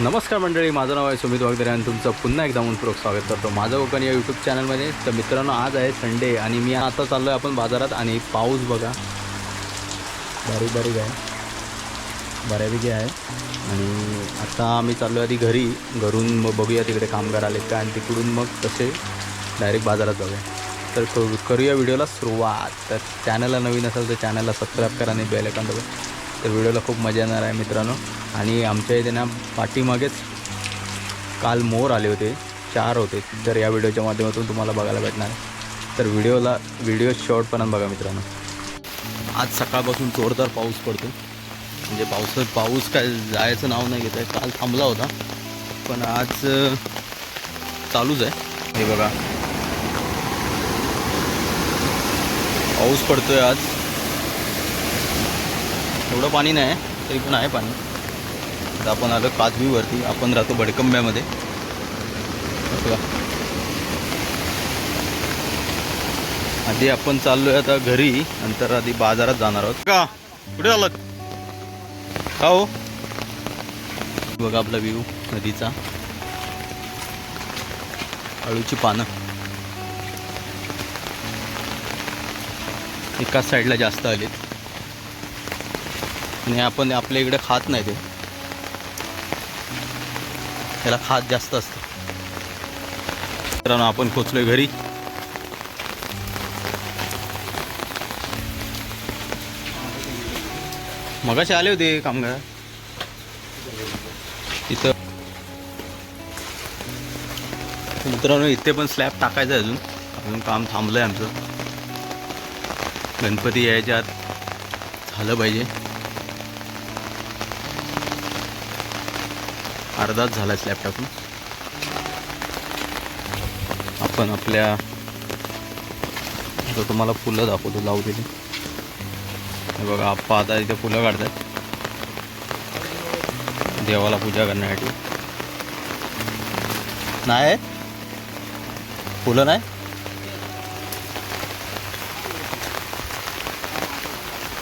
नमस्कार मंडळी माझं नाव आहे सुमित वागदरे आणि तुमचं पुन्हा एकदा मनपूर्वक स्वागत करतो माझं कोकण या यूट्यूब चॅनलमध्ये तर मित्रांनो आज आहे संडे आणि मी आता चाललो आहे आपण बाजारात आणि पाऊस बघा. बारीक बारीक आहे. बऱ्यापैकी आहे. आणि आता आम्ही चाललो आहे आधी घरी. घरून मग बघूया तिकडे कामगार आले का आणि तिकडून मग तसे डायरेक्ट बाजारात जाऊया. तर करूया व्हिडिओला सुरुवात. तर चॅनलला नवीन असेल तर चॅनलला सबस्क्राईब करा आणि बेल आयकॉन दाबा. तर व्हिडिओला खूप मजा येणार आहे मित्रांनो. आणि आमच्या इथे ना पाठीमागेच काल मोर आले होते. चार होते. तर या व्हिडिओच्या माध्यमातून तुम्हाला बघायला भेटणार तर व्हिडिओला व्हिडिओ शॉर्टपर्यंत बघा मित्रांनो. आज सकाळपासून जोरदार पाऊस पडतो म्हणजे पावसात पाऊस काय जायचं नाव नाही घेत आहे काल थांबला होता. पण आज चालूच आहे. हे बघा. पाऊस पडतोय आज. एवढं पाणी नाही तरी पण आहे पाणी. आता आपण आलो काजवीवरती आपण राहतो बडकंब्यामध्ये बघा. आधी आपण चाललोय आता घरी नंतर आधी बाजारात जाणार आहोत. का? कुठे झालं का हो? बघा आपला व्ह्यू नदीचा. अळूची पानं. एकाच साईडला जास्त आलीत. आणि आपण आपल्या इकडे खात नाही ते. त्याला खात जास्त असतं. मित्रांनो आपण पोचलोय घरी. मगाशी आले होते कामगार. इथं. मित्रांनो इथे पण स्लॅब टाकायचं आहे अजून. अजून काम थांबलं आहे आमचं. गणपती यायच्या आत झालं पाहिजे. अर्धाच झाला स्लॅब टाकून आपण आपल्या आता तुम्हाला फुलं दाखवतो लावलेली हे बघा आप्पा आता इथे फुलं काढतात देवाला पूजा करण्यासाठी. नाही? फुलं नाही?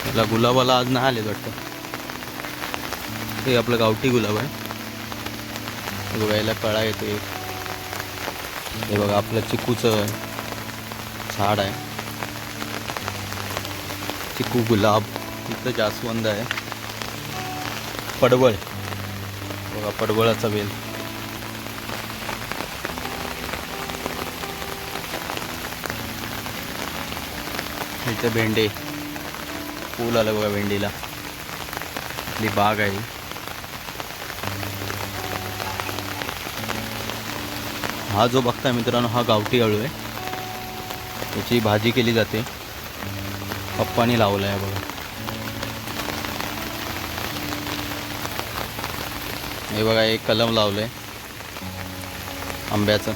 त्याला गुलाबाला आज नाही आले वाटतं. हे आपलं गावठी गुलाब आहे. हे कळा येतो एक हे बघा आपलं चिकूचं झाड आहे. चिकू गुलाब इथं जास्वंद आहे. पडवळ. बघा पडवळाचा वेल. इथं भेंडे. फूल आलं बघा भेंडीला. आपली बाग आहे. हा जो बघताय मित्रांनो हा गावठी अळू आहे. त्याची भाजी केली जाते. पप्पानी लावला आहे बघा. हे बघा एक कलम लावलं आहे आंब्याचं.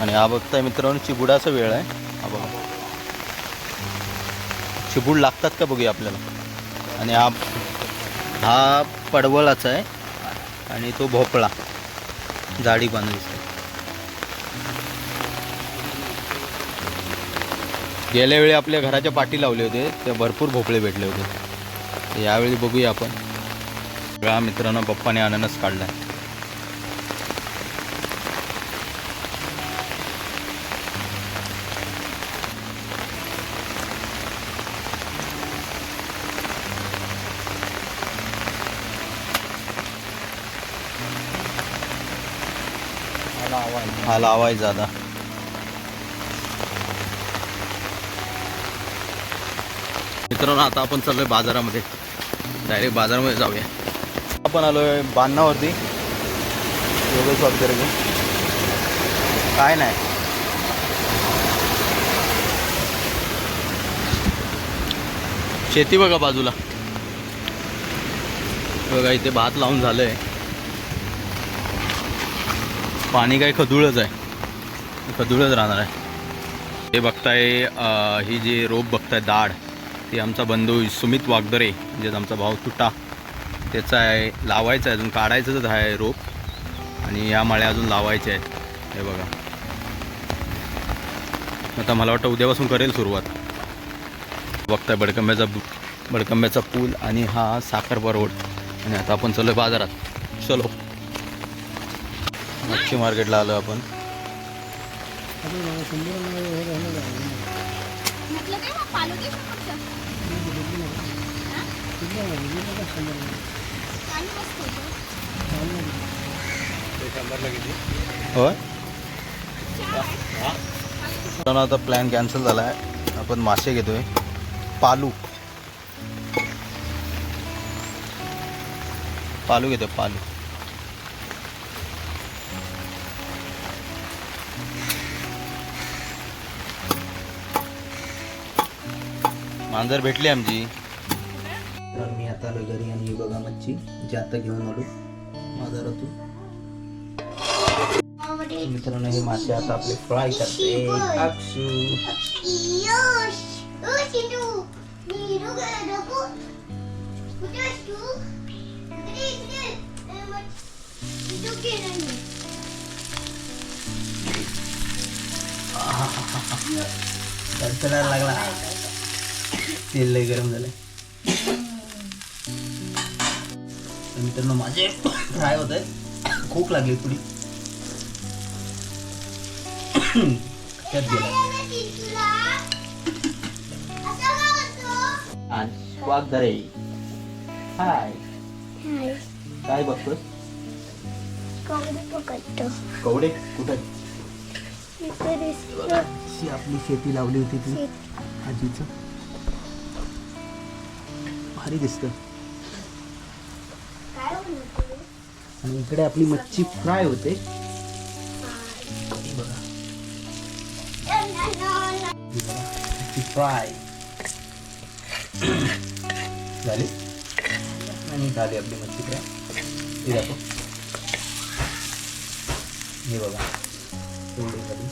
आणि हा बघताय मित्रांनो चिबुडाचा वेळ आहे. हा बघा. चिबूड लागतात का बघूया आपल्याला? आणि हा हा पडवळाचा आहे. आणि तो भोपळा. जाडी पानं गेल्या वेळी आपल्या घराच्या पाठी लावले होते ते भरपूर भोपळे भेटले होते. तर यावेळी बघूया आपण. सगळ्या मित्रांनो पप्पाने अननस काढला हा लावायचा आता. मित्रांनो आता आपण चाललोय बाजारामध्ये. डायरेक्ट बाजारामध्ये जाऊया. आपण आलोय बांधणावरती. योगेश वगैरे घेऊन. काय नाही. शेती बघा बाजूला. बघा इथे भात लावून झालंय. पाणी काय खदुळच आहे. खदुळच राहणार आहे. हे बघताय ही जी रोप बघताय दाढ ती आमचा बंधू सुमित वागदरे म्हणजेच आमचा भाऊ तुटा त्याचा आहे लावायचं आहे अजून काढायचंच आहे रोप. आणि या माळ्या अजून लावायच्या आहेत. हे बघा. आता मला वाटतं उद्यापासून करेल सुरुवात. बघताय बडकंब्याचा बडकंब्याचा पूल आणि हा साखरपा रोड आणि आता आपण चालू बाजारात. चलो. मच्छी मार्केटला आलो आपण. होय? आता प्लॅन कॅन्सल झाला आहे आपण मासे घेतोय. पालू. पालू घेतोय पालू. मांजर भेटली आमची. तर मी आता आलो घरी आणि ही बघा मच्छी जी आता घेऊन आलो बाजारातून. मित्रांनो हे मासे आता आपले फ्राय करते. लागला तेल लय गरम झालंय. तर मित्रांनो माझे फ्राय होत आहे खूप लागली पुढी त्यात गेला. आणि वागदरे हाय. काय बघतोस? कवडे कुठं? आपली शेती लावली होती ती. आजीचं. भारी दिसत. आणि इकडे आपली मच्छी फ्राय होते. फ्राय. झाली? आणि झाली आपली मच्छी फ्राय. हे दाखव. हे बघा. एवढी झाली.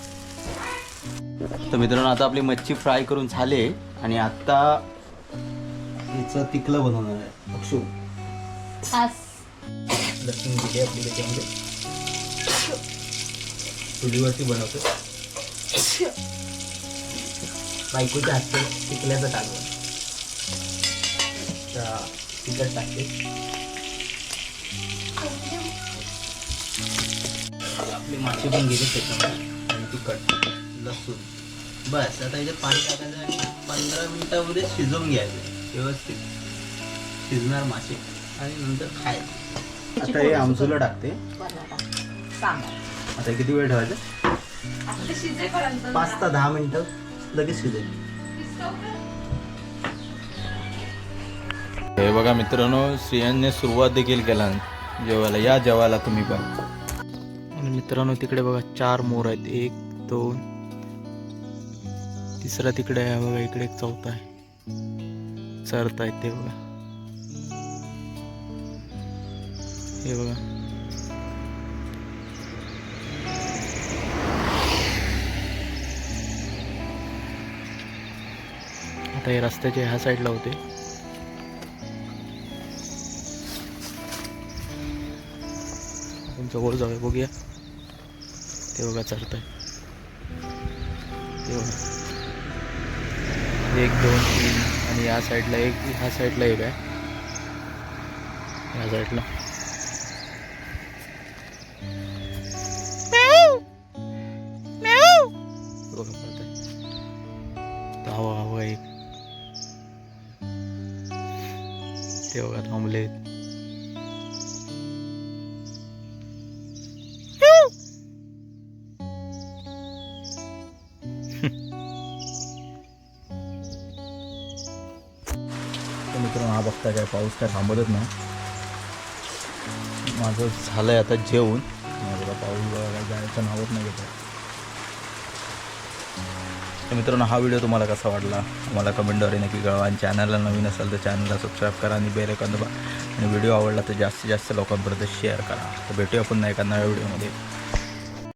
तर मित्रांनो आता आपली मच्छी फ्राय करून झाले आणि आता हिचं तिकलं बनवणार आहे. अक्षू लसूण दिली आपली त्याच्यामध्ये. चुलीवरती बनवतो. बायकोच्या हातचं टिकल्याचं टाकलं त्या तिखट टाकते. आपली मासे पण गेले त्याच्यामध्ये. आणि तिखट लसूण. बस आता याच्यात पाणी टाकायचं आणि पंधरा मिनिटामध्ये शिजवून घ्यायचं व्यवस्थित शिजणार मासे आणि नंतर खायचे. आता हे आमसूला टाकते. आता किती वेळ ठेवायचं? पाच ते दहा मिनिटं लगेच शिजेल. हे बघा मित्रांनो श्रियांने सुरुवात देखील केला जेवायला. या जेवायला तुम्ही पण. आणि मित्रांनो तिकडे बघा चार मोर आहेत. एक दोन तिसरा तिकडे आहे. बघा इकडे एक चौथा आहे. चरत आहेत ते बघा. हे बघा. आता हे रस्त्याच्या ह्या साईडला होते. आपण जवळ जाऊया बघूया. ते बघा चढत आहे ते बघा. एक दोन तीन. आणि या साईडला एक ह्या साईडला एक आहे. ह्या साईडला. आहे. हवा हवा एक ते बघा थांबले बघता काय पाऊस काय थांबतच नाही. माझं झालं आहे आता जेवून माझं पाऊस जायचं नावच नाही घेत तर मित्रांनो हा व्हिडिओ तुम्हाला कसा वाटला? मला कमेंटद्वारे नक्की कळवा. आणि चॅनलला नवीन असेल तर चॅनलला सबस्क्राईब करा आणि बेल आयकॉन आणि व्हिडिओ आवडला तर जास्तीत जास्त लोकांपर्यंत शेअर करा. तर भेटूया पुन्हा एका नव्या व्हिडिओमध्ये.